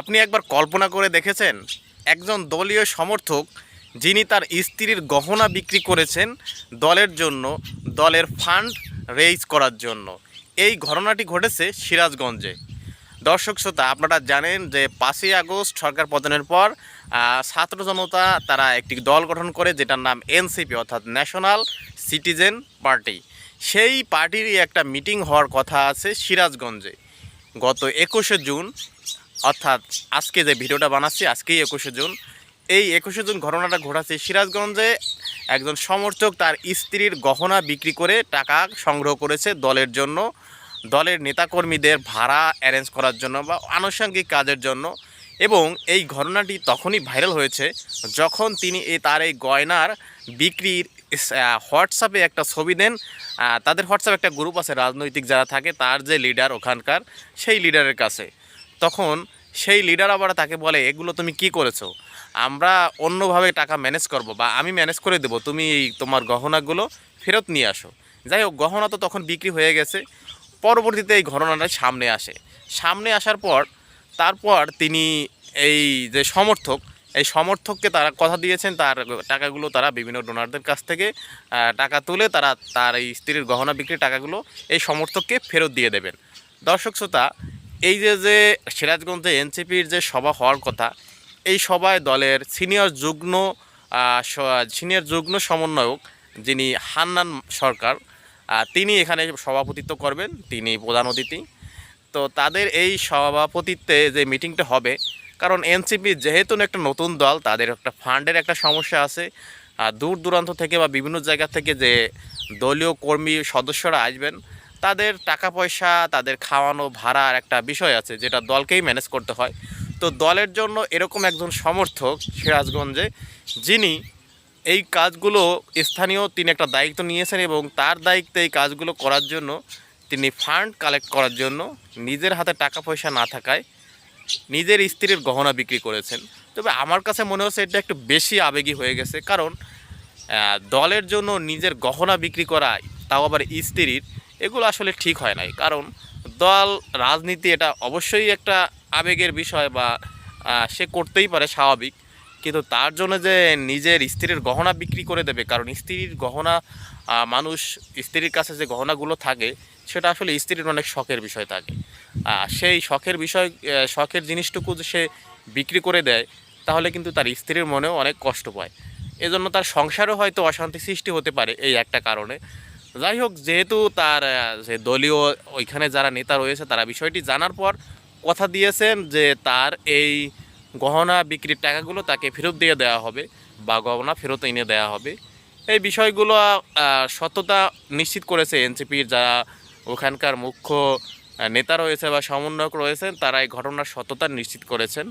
আপনি একবার কল্পনা করে দেখেছেন? একজন দলীয় সমর্থক, যিনি তার স্ত্রীর গহনা বিক্রি করেছেন দলের জন্য, দলের ফান্ড রেইজ করার জন্য। এই ঘটনাটি ঘটেছে সিরাজগঞ্জে। দর্শক শ্রোতা, আপনারা জানেন যে পাঁচই আগস্ট সরকার পতনের পর ছাত্র জনতা তারা একটি দল গঠন করে, যেটার নাম এনসিপি, অর্থাৎ ন্যাশনাল সিটিজেন পার্টি। সেই পার্টিরই একটা মিটিং হওয়ার কথা আছে সিরাজগঞ্জে। গত একুশে জুন অর্থাৎ আজকে যে ভিডিওটা বানাচ্ছি, আজকেই একুশে জুন। এই একুশে জুন ঘটনাটা ঘটাচ্ছে সিরাজগঞ্জে। একজন সমর্থক তার স্ত্রীর গহনা বিক্রি করে টাকা সংগ্রহ করেছে দলের জন্য। দলের নেতাকর্মীদের ভাড়া অ্যারেঞ্জ করার জন্য বা আনুষঙ্গিক কাজের জন্য। এবং এই ঘটনাটি তখনই ভাইরাল হয়েছে যখন তিনি এই তার এই গয়নার বিক্রির হোয়াটসঅ্যাপে একটা ছবি দেন। তাদের হোয়াটসঅ্যাপ একটা গ্রুপ আছে, রাজনৈতিক যারা থাকে, তার যে লিডার ওখানকার, সেই লিডারের কাছে। তখন সেই লিডার আবার তাকে বলে, এগুলো তুমি কি করেছ? আমরা অন্যভাবে টাকা ম্যানেজ করব বা আমি ম্যানেজ করে দেবো। তুমি তোমার গহনাগুলো ফেরত নিয়ে আসো। যাই হোক, গহনা তো তখন বিক্রি হয়ে গেছে। পরবর্তীতে এই ঘটনাটা সামনে আসে। সামনে আসার পর, তারপর তিনি এই যে সমর্থক, এই সমর্থককে তারা কথা দিয়েছেন, তার টাকাগুলো তারা বিভিন্ন ডোনারদের কাছ থেকে টাকা তুলে তারা তার এই স্ত্রীর গহনা বিক্রির টাকাগুলো এই সমর্থককে ফেরত দিয়ে দেবেন। দর্শক শ্রোতা এই যে যে সিরাজগঞ্জে এনসিপির যে সভা হওয়ার কথা, এই সভায় দলের সিনিয়র যুগ্ম সিনিয়র যুগ্ম সমন্বয়ক যিনি হান্নান সরকার তিনি এখানে সভাপতিত্ব করবেন, তিনি প্রধান অতিথি। তো তাদের এই সভাপতিত্বে যে মিটিংটা হবে, কারণ এনসিপি যেহেতু একটা নতুন দল, তাদের একটা ফান্ডের একটা সমস্যা আছে, আর দূর দূরান্ত থেকে বা বিভিন্ন জায়গা থেকে যে দলীয় কর্মী সদস্যরা আসবেন তাদের টাকা পয়সা তাদের খাওয়ানো, ভাড়ার একটা বিষয় আছে যেটা দলকেই ম্যানেজ করতে হয়। তো দলের জন্য এরকম একজন সমর্থক সিরাজগঞ্জে, যিনি এই কাজগুলো স্থানীয় তিনি একটা দায়িত্ব নিয়েছেন এবং তার দায়িত্বে এই কাজগুলো করার জন্য, তিনি ফান্ড কালেক্ট করার জন্য নিজের হাতে টাকা পয়সা না থাকায় নিজের স্ত্রীর গহনা বিক্রি করেছেন। তবে আমার কাছে মনে হচ্ছে এটা একটু বেশি আবেগী হয়ে গেছে, কারণ দলের জন্য নিজের গহনা বিক্রি করা তাও আবার স্ত্রীর এগুলো আসলে ঠিক হয় নাই। কারণ দল, রাজনীতি এটা অবশ্যই একটা আবেগের বিষয় বা সে করতেই পারে স্বাভাবিক। কিন্তু তার জন্য যে নিজের স্ত্রীর গহনা বিক্রি করে দেবে, কারণ স্ত্রীর গহনা মানুষ স্ত্রীর কাছে যে গহনাগুলো থাকে, সেটা আসলে স্ত্রীর অনেক শখের বিষয় থাকে। সেই শখের বিষয় শখের জিনিসটুকু সে বিক্রি করে দেয়, তাহলে কিন্তু তার স্ত্রীর মনেও অনেক কষ্ট পায়। এজন্য তার সংসারও হয়তো অশান্তি সৃষ্টি হতে পারে এই একটা কারণে। যাই হোক যেহেতু তার যে দলীয় ওইখানে যারা নেতা রয়েছে তারা বিষয়টি জানার পর কথা দিয়েছেন যে তার এই গহনা বিক্রির টাকাগুলো তাকে ফেরত দিয়ে দেওয়া হবে বা গহনা ফেরত এনে দেওয়া হবে। এই বিষয়গুলো আহ, সত্যতা নিশ্চিত করেছে এনসিপির যারা ওখানকার মুখ্য নেতা রয়েছে বা সমন্বয়ক রয়েছেন তারা এই ঘটনার সত্যতা নিশ্চিত করেছেন।